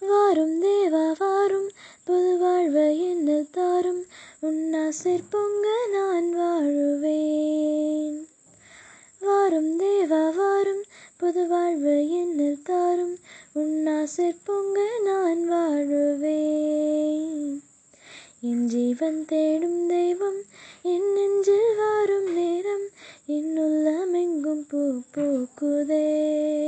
வாரும் தேவா வாரும். புது வாழ்வு என்ன தாரும். உன்னாசிர் பொங்க நான் வாழுவேன். வாரும் தேவா வாரும். புது வாழ்வு என்ன தாரும். உன்னாசிர் பொங்க நான் வாழுவேன். என் ஜீவன் தேடும் தெய்வம் என் நெஞ்சில் வாரும் நேரம். என்னுள்ளம் எங்கும் பூ பூக்குதே.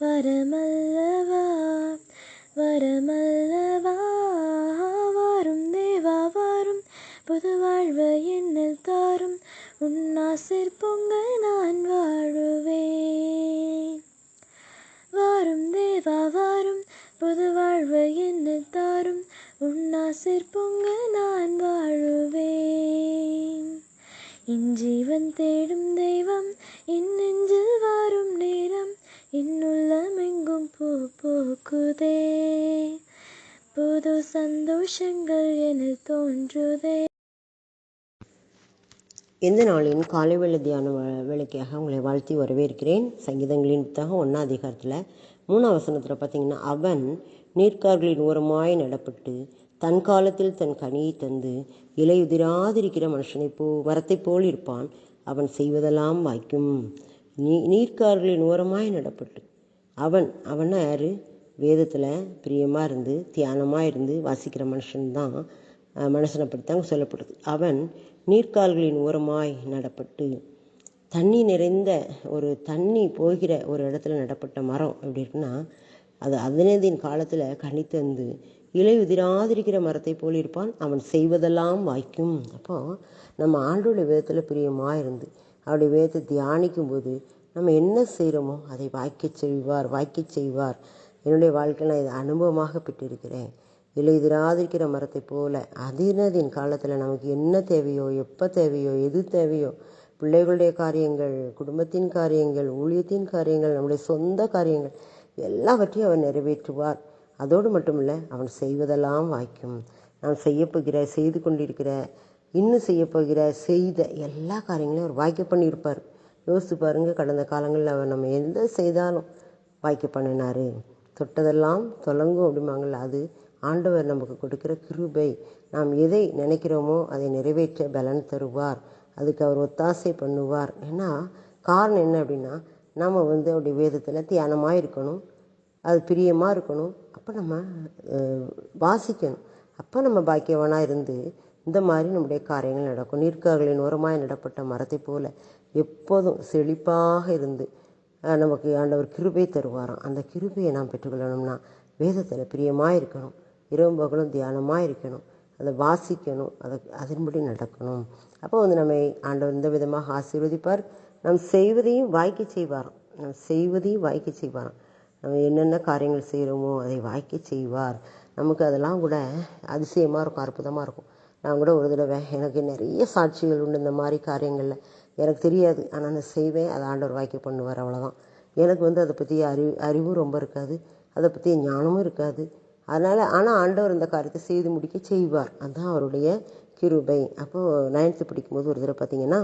வரமல்லவா வரமல்லவா வாரும் தேவா வாரும். புது வாழ்வு என்னில் தாரும். உன்னாசிர் பொங்க நான் வாழுவேன். வாரும் தேவா வாரும். புது வாழ்வு என்னில் தாரும். உன்னாசிர் பொங்க நான் வாழுவேன். என் ஜீவன் தேடும் தெய்வம் என் நெஞ்சில் வாரும் நேரம் என்னுள்ளம் எங்கும் பூ பூக்குதே புது சந்தோஷங்கள் என தோன்றுதே. இந்த நாளின் காலை வேளை தியான வேலைக்காக உங்களை வாழ்த்தி வரவேற்கிறேன். சங்கீதங்களின் புத்தகம் ஒன்றாம் அதிகாரத்தில் மூணாம் வசனத்தில் பார்த்தீங்கன்னா அவன் நீர்க்கார்களின் ஓரமாய் நடப்பட்டு தன் காலத்தில் தன் கனியை தந்து இலையுதிராதிருக்கிற மனுஷனை போ மரத்தை போல் இருப்பான். அவன் செய்வதெல்லாம் வாய்க்கும். நீ நீர்க்கார்களின் ஓரமாய் நடப்பட்டு. அவன் அவன் யாரு? வேதத்தில் பிரியமாக இருந்து தியானமாக இருந்து வாசிக்கிற மனுஷன்தான் மனுஷனை பற்றி தான் சொல்லப்படுது. அவன் நீர்க்கால்களின் ஓரமாய் நடப்பட்டு தண்ணி நிறைந்த ஒரு தண்ணி போகிற ஒரு இடத்துல நடப்பட்ட மரம் எப்படி இருக்குன்னா அது அதனதின் காலத்தில் கனி தந்து இலை உதிராதிருக்கிற மரத்தை போல் இருப்பான். அவன் செய்வதெல்லாம் வாய்க்கும். அப்போ நம்ம ஆண்டோட வேதத்தில் பிரியமாக இருந்து அவருடைய வேதத்தை தியானிக்கும் போது நம்ம என்ன செய்கிறோமோ அதை வாய்க்கச் செய்வார் வாய்க்கச் செய்வார். என்னுடைய வாழ்க்கையில் நான் இதை அனுபவமாக பெற்றிருக்கிறேன். இலையுதிராதிருக்கிற மரத்தை போல அதினதின் காலத்தில் நமக்கு என்ன தேவையோ எப்போ தேவையோ எது தேவையோ பிள்ளைகளுடைய காரியங்கள் குடும்பத்தின் காரியங்கள் ஊழியத்தின் காரியங்கள் நம்முடைய சொந்த காரியங்கள் எல்லாவற்றையும் அவன் நிறைவேற்றுவார். அதோடு மட்டுமில்லை அவன் செய்வதெல்லாம் வாய்க்கும். நாம் செய்யப்போகிற செய்து கொண்டிருக்கிற இன்னும் செய்யப்போகிற செய்த எல்லா காரியங்களையும் அவர் வாய்க்க பண்ணியிருப்பார். யோசித்து பாருங்க கடந்த காலங்களில் அவர் நம்ம எந்த செய்தாலும் வாய்க்க பண்ணினார். தொட்டதெல்லாம் தொலங்கும் அப்படிம்பாங்கள்ல அது ஆண்டவர் நமக்கு கொடுக்கிற கிருபை. நாம் எதை நினைக்கிறோமோ அதை நிறைவேற்ற பலன் தருவார். அதுக்கு அவர் ஒத்தாசை பண்ணுவார். ஏன்னா காரணம் என்ன அப்படின்னா நாம் வந்து அவருடைய வேதத்தில் தியானமாக இருக்கணும் அது பிரியமாக இருக்கணும். அப்போ நம்ம வாசிக்கணும். அப்போ நம்ம பாக்கியவனாக இருந்து இந்த மாதிரி நம்முடைய காரியங்கள் நடக்கும். நீர்க்கார்களின் ஓரமாய் நடப்பட்ட மரத்தை போல் எப்போதும் செழிப்பாக இருந்து நமக்கு ஆண்டவர் கிருபை தருவாராம். அந்த கிருபையை நாம் பெற்றுக்கொள்ளணும்னா வேதத்தில் பிரியமாக இருக்கணும். இரவு பகலும் தியானமாக இருக்கணும். அதை வாசிக்கணும். அதை அதன்படி நடக்கணும். அப்போ வந்து நம்மை ஆண்டவர் இந்த விதமாக ஆசீர்வதிப்பார். நாம் செய்வதையும் வாய்க்க செய்வாராம். நாம் செய்வதையும் வாய்க்க செய்வாராம். நம்ம என்னென்ன காரியங்கள் செய்கிறோமோ அதை வாய்க்க செய்வார். நமக்கு அதெல்லாம் கூட அதிசயமாக இருக்கும் அற்புதமாக இருக்கும். நான் கூட ஒரு தடவை எனக்கு நிறைய சாட்சிகள் உண்டு இந்த மாதிரி காரியங்களில். எனக்கு தெரியாது. ஆனால் நான் செய்வேன். அதை ஆண்டவர் வாய்க்க பண்ணுவார் அவ்வளோதான் எனக்கு வந்து அதை பற்றி அறிவு அறிவும் ரொம்ப இருக்காது. அதை பற்றி ஞானமும் இருக்காது. அதனால் ஆனால் ஆண்டவர் இந்த காரியத்தை செய்து முடிக்க செய்வார். அதுதான் அவருடைய கிருபை. அப்போது நைன்த்து படிக்கும்போது ஒரு தடவை பார்த்தீங்கன்னா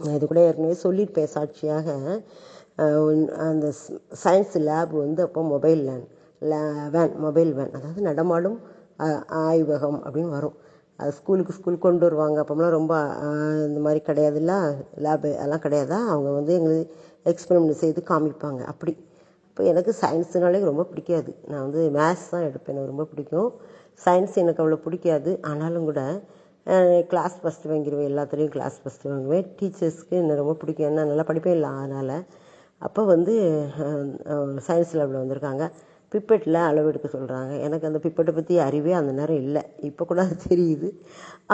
நான் இது கூட ஏற்கனவே சொல்லியிருப்பேன் சாட்சியாக. அந்த சயின்ஸ் லேப் வந்து அப்போ mobile lane van mobile van அதாவது நடமாடும் ஆய்வகம் அப்படின்னு வரும். அது ஸ்கூலுக்கு ஸ்கூல் கொண்டு வருவாங்க. அப்போம்லாம் ரொம்ப இந்த மாதிரி கிடையாதுல்ல? லேபு அதெல்லாம் கிடையாதா? அவங்க வந்து எங்களுக்கு எக்ஸ்பெரிமெண்ட் செய்து காமிப்பாங்க. அப்படி. இப்போ எனக்கு சயின்ஸுனாலே ரொம்ப பிடிக்காது. நான் வந்து மேத்ஸ் தான் எடுப்பேன். எனக்கு ரொம்ப பிடிக்கும். சயின்ஸ் எனக்கு அவ்வளோ பிடிக்காது. ஆனாலும் கூட கிளாஸ் ஃபஸ்ட்டு வாங்கிடுவேன் எல்லாத்துலேயும் கிளாஸ் ஃபஸ்ட்டு வாங்குவேன். டீச்சர்ஸ்க்கு என்ன ரொம்ப பிடிக்கும். என்ன நல்லா படிப்பேன்? இல்லை. அதனால். அப்போ வந்து சயின்ஸ் லேபில் வந்திருக்காங்க. பிப்பெட்டில் அளவு எடுக்க சொல்கிறாங்க எனக்கு அந்த பிப்பெட்டை பற்றி அறிவே அந்த நேரம் இல்லை. இப்போ கூட அது தெரியுது.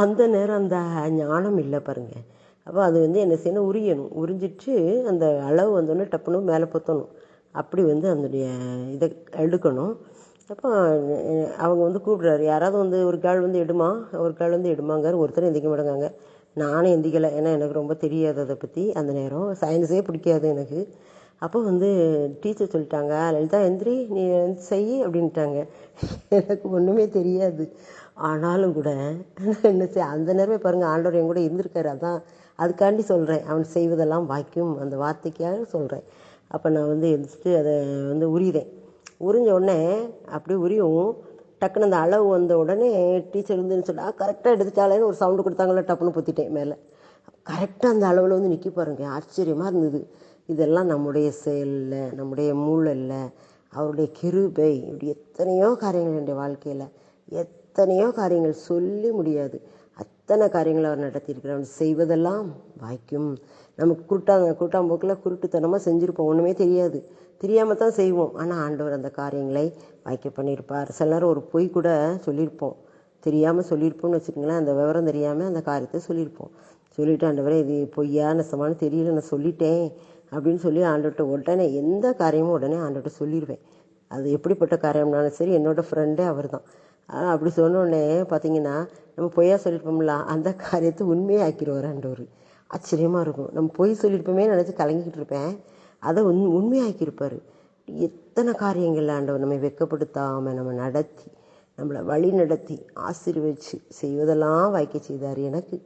அந்த நேரம் அந்த ஞானம் இல்லை பாருங்கள் அப்போ அது வந்து என்ன செய்யணும்? உரியணும். உறிஞ்சிட்டு அந்த அளவு வந்தோடனே டப்புன்னு மேலே பொத்தணும். அப்படி வந்து அதனுடைய இதை எடுக்கணும். அப்போ அவங்க வந்து கூப்பிடுறாரு. யாராவது வந்து ஒரு கால் வந்து எடுமா? ஒரு கால் வந்து எடுமாங்கார். ஒருத்தர் எந்திக்க மாட்டேங்காங்க நானும் எந்திக்கலை. ஏன்னா எனக்கு ரொம்ப தெரியாது அதை பற்றி அந்த நேரம் சயின்ஸே பிடிக்காது எனக்கு. அப்போ வந்து டீச்சர் சொல்லிட்டாங்க லலிதா எந்திரி நீ வந்து செய் அப்படின்ட்டாங்க. எனக்கு ஒன்றுமே தெரியாது. ஆனாலும் கூட என்ன செய் அந்த நேரமே பாருங்கள் ஆண்டவர் என் கூட இருந்திருக்காரு அதான் அதுக்காண்டி சொல்கிறேன் அவன் செய்வதெல்லாம் வாய்க்கும் அந்த வார்த்தைக்காக சொல்கிறேன் அப்போ நான் வந்து எழுந்திரிச்சிட்டு அதை வந்து உரியுதேன் உறிஞ்ச உடனே அப்படியே உரியும். டக்குன்னு அந்த அளவு வந்த உடனே டீச்சர் வந்து சொன்னா கரெக்டாக எடுத்துட்டாலேன்னு ஒரு சவுண்டு கொடுத்தாங்களே டப்புன்னு பொத்திட்டேன் மேலே. கரெக்டாக அந்த அளவில் வந்து நிற்க பாருங்க ஆச்சரியமாக இருந்தது. இதெல்லாம் நம்முடைய செயலில் நம்முடைய மூளல்ல அவருடைய கிருபை இப்படி எத்தனையோ காரியங்கள் என்னுடைய வாழ்க்கையில் எத்தனையோ காரியங்கள் சொல்லி முடியாது. அத்தனை காரியங்களை அவர் நடத்தியிருக்கிறார். அவர் செய்வதெல்லாம் வாய்க்கும். நமக்கு குருட்டா கூட்டாம்போக்கில் குருட்டுத்தனமாக செஞ்சுருப்போம். ஒன்றுமே தெரியாது. தெரியாமல் தான் செய்வோம். ஆனால் ஆண்டவர் அந்த காரியங்களை வாய்க்க பண்ணியிருப்பார். சில நேரம் ஒரு பொய் கூட சொல்லியிருப்போம். தெரியாமல் சொல்லியிருப்போம்னு வச்சுக்கோங்களேன். அந்த விவரம் தெரியாமல் அந்த காரியத்தை சொல்லியிருப்போம். சொல்லிவிட்டு ஆண்டவரே இது பொய்யா நெசமானு தெரியல நான் சொல்லிட்டேன். அப்படின்னு சொல்லி ஆண்டவர்கிட்ட உடனே எந்த காரியமும் உடனே ஆண்டவர்கிட்ட சொல்லிடுவேன் அது எப்படிப்பட்ட காரியம்னாலும் சரி என்னோடய ஃப்ரெண்டே அவர் தான் அப்படி சொன்னோடனே பார்த்தீங்கன்னா நம்ம பொய்யா சொல்லியிருப்போம்ல அந்த காரியத்தை உண்மையாக்கிடுவார் ஆண்டவர். ஆச்சரியமாக இருக்கும். நம்ம பொய் சொல்லியிருப்போமே நினச்சி கலங்கிக்கிட்டு இருப்பேன். அதை உண் உண்மையாக்கியிருப்பார். எத்தனை காரியங்கள் ஆண்டவர் நம்மை வெட்கப்படுத்தாமல் நம்ம நடத்தி நம்மளை வழி நடத்தி ஆசீர்வச்சு செய்வதெல்லாம் வாய்க்க செய்தார் எனக்கு.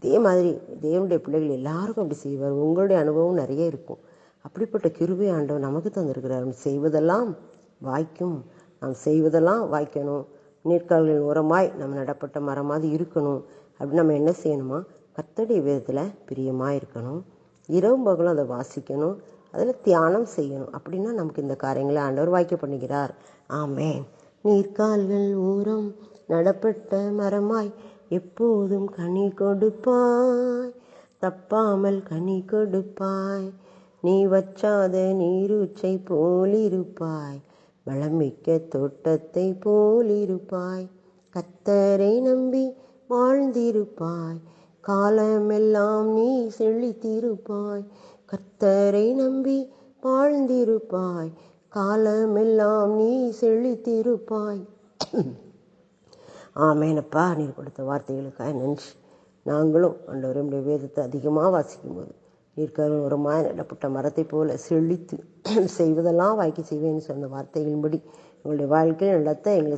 இதே மாதிரி தேவனுடைய பிள்ளைகள் எல்லாருக்கும் அப்படி செய்வார். உங்களுடைய அனுபவம் நிறைய இருக்கும். அப்படிப்பட்ட கிருபை ஆண்டவர் நமக்கு தந்திருக்கிறார். செய்வதெல்லாம் வாய்க்கும். நாம் செய்வதெல்லாம் வாய்க்கணும். நீர்க்கால்களின் உரமாய் நம்ம நடப்பட்ட மரமாதிரி இருக்கணும். அப்படி நம்ம என்ன செய்யணுமா? கத்தடி விதத்தில் பிரியமாக இருக்கணும் இரவு பகலும் அதை வாசிக்கணும். அதில் தியானம் செய்யணும். அப்படின்னா நமக்கு இந்த காரியங்களை ஆண்டவர் வாய்க்க பண்ணுகிறார். ஆமென். நீர்க்கால்கள் ஊரம் நடப்பட்ட மரமாய் எப்போதும் கனி கொடுப்பாய். தப்பாமல் கனி கொடுப்பாய். நீ வச்சாத நீருச்சை போலிருப்பாய். வளமிக்க தோட்டத்தை போலிருப்பாய். கத்தரை நம்பி வாழ்ந்திருப்பாய். காலமெல்லாம் நீ செழித்திருப்பாய். கர்த்தரை நம்பி வாழ்ந்திருப்பாய். காலமெல்லாம் நீ செழித்திருப்பாய். ஆமேனப்பா நீர் கொடுத்த வார்த்தைகளுக்காக நன்றி. நாங்களும் ஆண்டவருடைய வேதத்தை அதிகமாக வாசிக்கும்போது நீர்க்கரும் ஒரு மாய நடப்பட்ட மரத்தை போல செழித்து செய்வதெல்லாம் வாய்க்க செய்வேன்னு சொன்ன வார்த்தைகளின்படி எங்களுடைய வாழ்க்கையில் நடத்த எங்களை